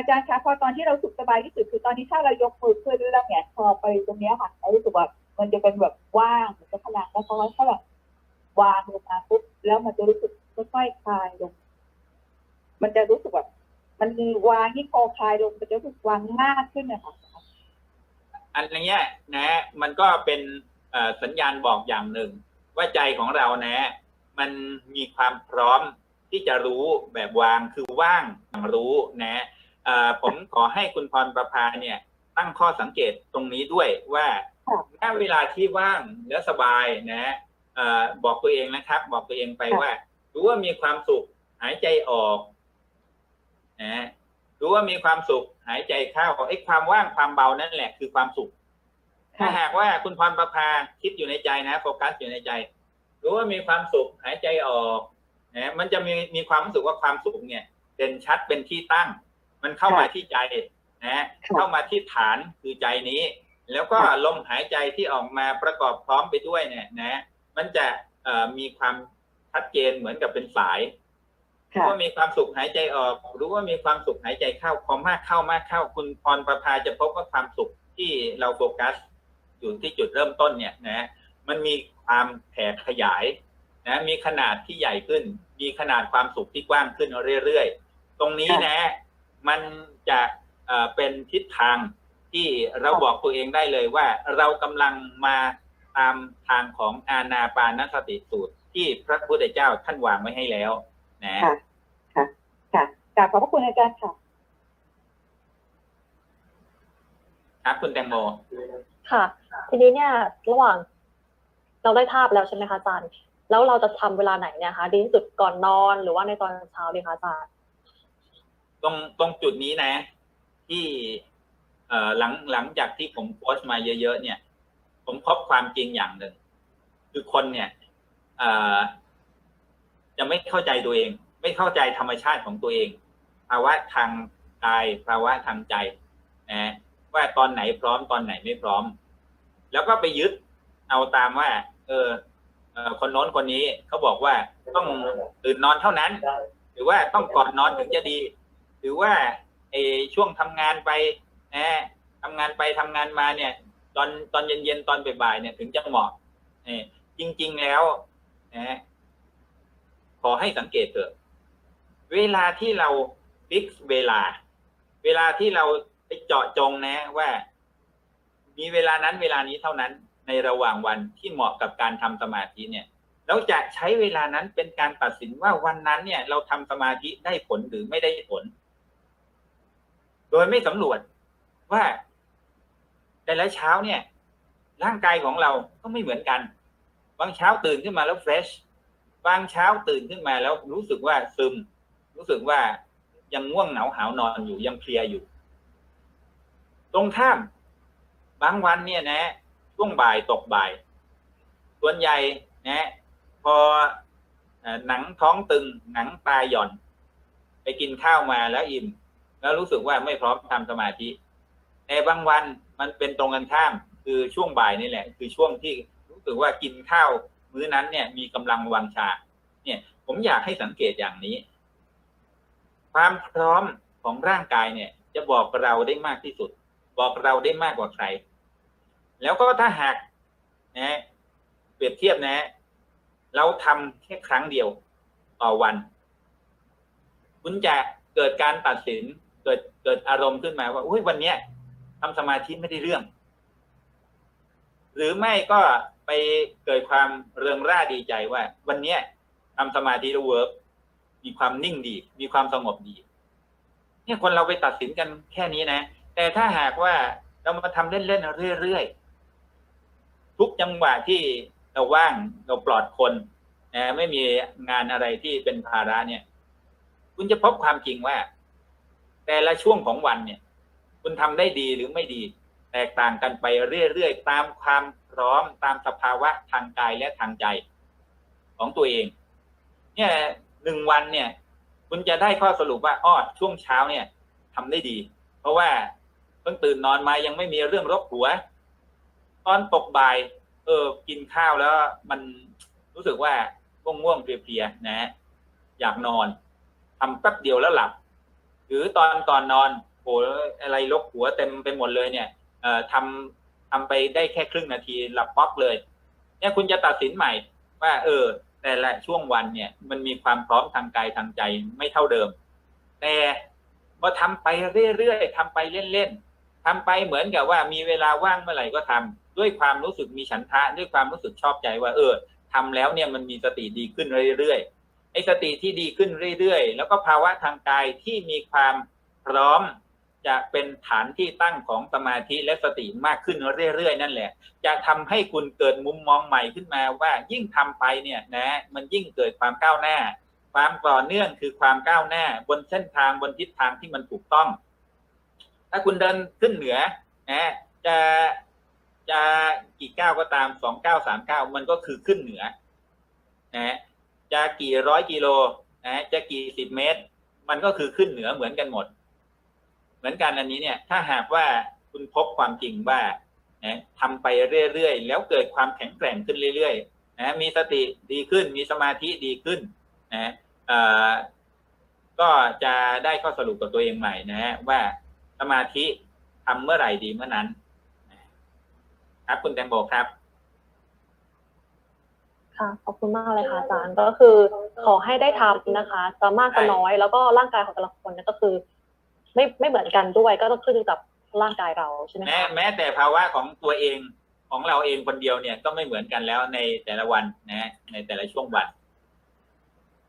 อาจารย์คะพอตอนที่เราสุขสบายที่สุดคือตอนที่ถ้าเรายกมือขึ้นแล้วแหงนคอไปตรงนี้ค่ะเรารู้สึกว่ามันจะเป็นแบบว่างมือนกับพลังแล้วพอถ้าแบบวางลงมาปุ๊บแล้วมันจะรู้สึกค่อยๆคลายลง มันจะรู้สึกแบบมันวางที่คอคลายลงมันจะรู้สึกวางมากขึ้นนะคะอันนี้นะ มันก็เป็นสัญญาณบอกอย่างหนึ่ง ว่าใจของเรานะ มันมีความพร้อมที่จะรู้แบบวางคือว่างอย่างรู้นะเอ่อ ผมขอให้คุณพรประภาเนี่ย ตั้งข้อสังเกตตรงนี้ด้วยว่าค่ะณเวลาที่ว่างและสบายนะเอ่อบอกตัวเองนะครับ บอกตัวเองไปว่า รู้ว่ามีความสุขหายใจออกนะรู้ว่ามีความสุขหายใจเข้าไอ้ความว่างความเบานั่นแหละคือความสุข ถ้าหากว่าคุณพรประภาคิดอยู่ในใจนะโฟกัสอยู่ในใจ รู้ว่ามีความสุขหายใจออกนะมันจะมีมีความรู้สึกว่าความสุขเนี่ยเด่นชัดเป็นที่ตั้ง มันเข้ามาที่ใจนะเข้ามาที่ฐานคือใจนี้ แล้วก็ลมหายใจที่ออกมาประกอบพร้อมไปด้วยเนี่ยนะ มันจะเอ่อมีความชัดเจนเหมือนกับเป็นสายค่ะว่ามีความสุขหายใจออก รู้ว่ามีความสุขหายใจเข้าพอมากเข้ามากเข้าคุณพรประภาจะพบว่าความสุขที่เราโฟกัส อยู่ที่จุดเริ่มต้นเนี่ยนะ มันมีความแผ่ขยายนะมีขนาดที่ใหญ่ขึ้น มีขนาดความสุขที่กว้างขึ้นเรื่อยๆ ตรงนี้นะ มันจะเอ่อเป็นทิศทางที่เราบอกตัวเองได้เลยว่าเรากำลังมาตามทางของอาณาปานสติสูตร ที่พระพุทธเจ้าท่านวางไว้ให้แล้ว นะค่ะค่ะค่ะกราบขอบพระคุณอาจารย์ค่ะครับคุณแตงโมค่ะ ทีนี้เนี่ย ระหว่างเราได้ภาพแล้วใช่ไหมคะอาจารย์ แล้วเราจะทำเวลาไหนเนี่ยคะดีที่สุดก่อนนอนหรือว่าในตอนเช้าดีคะอาจารย์ ตรงตรงจุดนี้นะ ที่เอ่อหลังหลังจากที่ผมโพสต์มาเยอะๆเนี่ย ผมพบความจริงอย่างหนึ่ง คือคนเนี่ยเอ่อจะไม่เข้าใจตัวเอง ไม่เข้าใจธรรมชาติของตัวเองภาวะทางกายภาวะทางใจนะว่าตอนไหนพร้อมตอนไหนไม่พร้อม แล้วก็ไปยึดเอาตามว่า เออเออคนโน้นคนนี้เขาบอกว่าต้องตื่นนอนเท่านั้น หรือว่าต้องก่อนนอนถึงจะดี หรือว่าไอ้ช่วงทำงานไปนะทำงานไปทำงานมาเนี่ย ตอนตอนเย็นๆตอนบ่ายๆเนี่ยถึงจะเหมาะเออจริง ๆแล้วนะขอให้สังเกตเถอะเวลาที่เราฟิกเวลา เวลาที่เราไปเจาะจงนะว่า มีเวลานั้นเวลานี้เท่านั้นในระหว่างวันที่เหมาะกับการทำสมาธิเนี่ย เราจะใช้เวลานั้นเป็นการตัดสินว่าวันนั้นเนี่ย เราทำสมาธิได้ผลหรือไม่ได้ผล โดยไม่สำรวจว่าแต่ละเช้าเนี่ย ร่างกายของเราก็ไม่เหมือนกัน บางเช้าตื่นขึ้นมาแล้วเฟรชบางเช้าตื่นขึ้นมาแล้วรู้สึกว่าซึม รู้สึกว่ายังง่วงเหงาหาวนอนอยู่ยังเพลียอยู่ ตรงข้ามบางวันเนี่ยนะช่วงบ่ายตกบ่าย ส่วนใหญ่นะ พอเอ่อหนังท้องตึงหนังตาหย่อน ไปกินข้าวมาแล้วอิ่ม แล้วรู้สึกว่าไม่พร้อมทำสมาธิแต่บางวันมันเป็นตรงกันข้าม คือช่วงบ่ายนี่แหละ คือช่วงที่รู้สึกว่ากินข้าวมื้อนั้นเนี่ย มีกำลังวังชา เนี่ย ผมอยากให้สังเกตอย่างนี้ ความพร้อมของร่างกายเนี่ย จะบอกเราได้มากที่สุด บอกเราได้มากกว่าใคร แล้วก็ถ้าหากนะเปรียบเทียบนะ เราทำแค่ครั้งเดียวต่อวัน คุณจะเกิดการตัดสิน เกิดเกิดอารมณ์ขึ้นมาว่าอุ้ยวันเนี้ยทำสมาธิไม่ได้เรื่อง หรือไม่ก็ไปเกิดความเริงร่าดีใจว่า วันเนี้ยทำสมาธิแล้วเวิร์กมีความนิ่งดี มีความสงบดี เนี่ยคนเราไปตัดสินกันแค่นี้นะ แต่ถ้าหากว่าเรามาทำเล่นๆเรื่อยๆทุกจังหวะที่เราว่างเราปลอดคนนะไม่มีงานอะไรที่เป็นภาระเนี่ย คุณจะพบความจริงว่า แต่ละช่วงของวันเนี่ย คุณทำได้ดีหรือไม่ดี แตกต่างกันไปเรื่อยๆตามความพร้อมตามสภาวะทางกายและทางใจของตัวเอง เนี่ยหนึ่งวันเนี่ย คุณจะได้ข้อสรุปว่าอ้อช่วงเช้าเนี่ยทำได้ดี เพราะว่าเพิ่งตื่นนอนมายังไม่มีเรื่องรบหัว ตอนตกบ่าย เออ กินข้าวแล้วมันรู้สึกว่าง่วงๆเพลียๆนะ อยากนอนทำแป๊บเดียวแล้วหลับ หรือตอนก่อนนอนโหอะไรลกหัวเต็มไปหมดเลยเนี่ยทำทำไปได้แค่ครึ่งนาทีหลับป๊อกเลย เนี่ยคุณจะตัดสินใหม่ว่า เออ แต่ละช่วงวันเนี่ย มันมีความพร้อมทางกายทางใจไม่เท่าเดิม แต่พอทำไปเรื่อยๆทำไปเล่นๆทำไปเหมือนกับว่ามีเวลาว่างเมื่อไหร่ก็ทำด้วยความรู้สึกมีฉันทะด้วยความรู้สึกชอบใจว่า เออทำแล้วเนี่ยมันมีสติดีขึ้นเรื่อยๆ ไอ้สติที่ดีขึ้นเรื่อยๆ แล้วก็ภาวะทางกายที่มีความพร้อมจะเป็นฐานที่ตั้งของสมาธิและสติมากขึ้นเรื่อยๆ นั่นแหละ จะทำให้คุณเกิดมุมมองใหม่ขึ้นมาว่ายิ่งทำไปเนี่ยนะมันยิ่งเกิดความก้าวหน้า ความต่อเนื่องคือความก้าวหน้า บนเส้นทางบนทิศทางที่มันถูกต้อง ถ้าคุณเดินขึ้นเหนือนะจะจะกี่ก้าวก็ตามสองก้าวสามก้าวมันก็คือขึ้นเหนือนะ จะกี่ร้อยกิโลนะจะกี่สิบเมตร มันก็คือขึ้นเหนือเหมือนกันหมด เหมือนกันอันนี้เนี่ย ถ้าหากว่าคุณพบความจริงว่านะทำไปเรื่อยๆ แล้วเกิดความแข็งแกร่งขึ้นเรื่อยๆนะมีสติดีขึ้น มีสมาธิดีขึ้นนะเอ่อก็จะได้ข้อสรุปกับตัวเองใหม่นะฮะว่าสมาธิทำเมื่อไหร่ดีเมื่อนั้น ครับคุณแตงโมครับ ค่ะขอบคุณมากเลยค่ะอาจารย์ก็คือขอให้ได้ทำนะคะจะมากจะน้อย แล้วก็ร่างกายของแต่ละคนก็คือ ไม่ไม่เหมือนกันด้วยก็ต้องขึ้นอยู่กับร่างกายเราใช่ไหมแม้แม้แต่ภาวะของตัวเองของเราเองคนเดียวเนี่ยก็ไม่เหมือนกันแล้วในแต่ละวันนะในแต่ละช่วงวัน